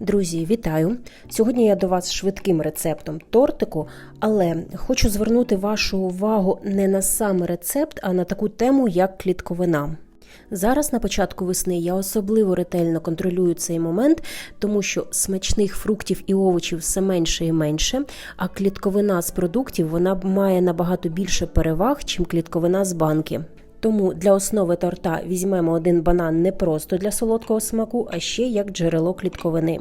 Друзі, вітаю! Сьогодні я до вас швидким рецептом тортику, але хочу звернути вашу увагу не на сам рецепт, а на таку тему, як клітковина. Зараз на початку весни я особливо ретельно контролюю цей момент, тому що смачних фруктів і овочів все менше і менше, а клітковина з продуктів вона має набагато більше переваг, чим клітковина з банки. Тому для основи торта візьмемо один банан не просто для солодкого смаку, а ще як джерело клітковини.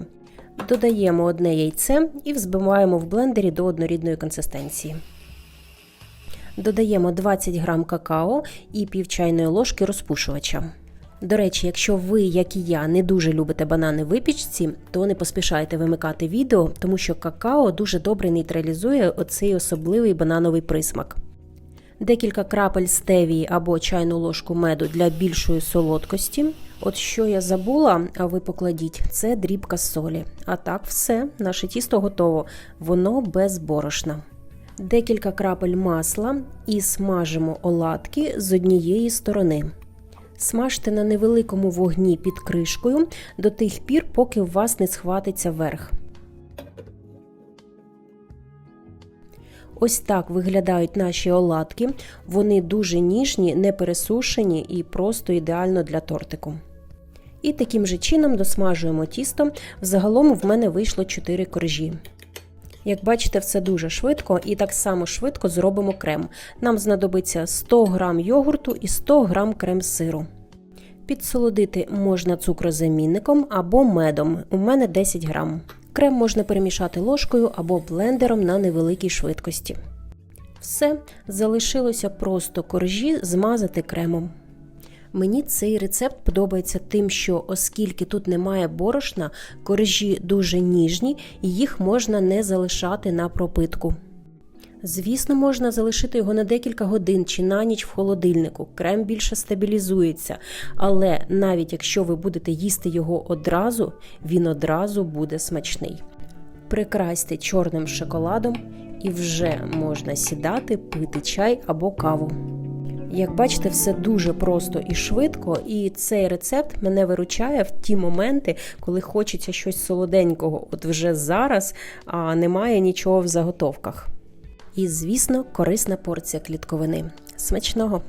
Додаємо одне яйце і взбиваємо в блендері до однорідної консистенції. Додаємо 20 грам какао і пів чайної ложки розпушувача. До речі, якщо ви, як і я, не дуже любите банани випічці, то не поспішайте вимикати відео, тому що какао дуже добре нейтралізує оцей особливий банановий присмак. Декілька крапель стевії або чайну ложку меду для більшої солодкості. От що я забула, а ви покладіть, це дрібка солі. А так, все, наше тісто готово, воно без борошна. Декілька крапель масла і смажимо оладки з однієї сторони. Смажте на невеликому вогні під кришкою до тих пір, поки у вас не схватиться верх. Ось так виглядають наші оладки. Вони дуже ніжні, не пересушені і просто ідеально для тортику. І таким же чином досмажуємо тісто. Взагалом в мене вийшло 4 коржі. Як бачите, все дуже швидко і так само швидко зробимо крем. Нам знадобиться 100 г йогурту і 100 г крем-сиру. Підсолодити можна цукрозамінником або медом. У мене 10 грам. Крем можна перемішати ложкою або блендером на невеликій швидкості. Все, залишилося просто коржі змазати кремом. Мені цей рецепт подобається тим, що оскільки тут немає борошна, коржі дуже ніжні і їх можна не залишати на пропитку. Звісно, можна залишити його на декілька годин чи на ніч в холодильнику. Крем більше стабілізується, але навіть якщо ви будете їсти його одразу, він одразу буде смачний. Прикрасьте чорним шоколадом і вже можна сідати, пити чай або каву. Як бачите, все дуже просто і швидко, і цей рецепт мене виручає в ті моменти, коли хочеться щось солоденького, от вже зараз, а немає нічого в заготовках. І, звісно, корисна порція клітковини. Смачного!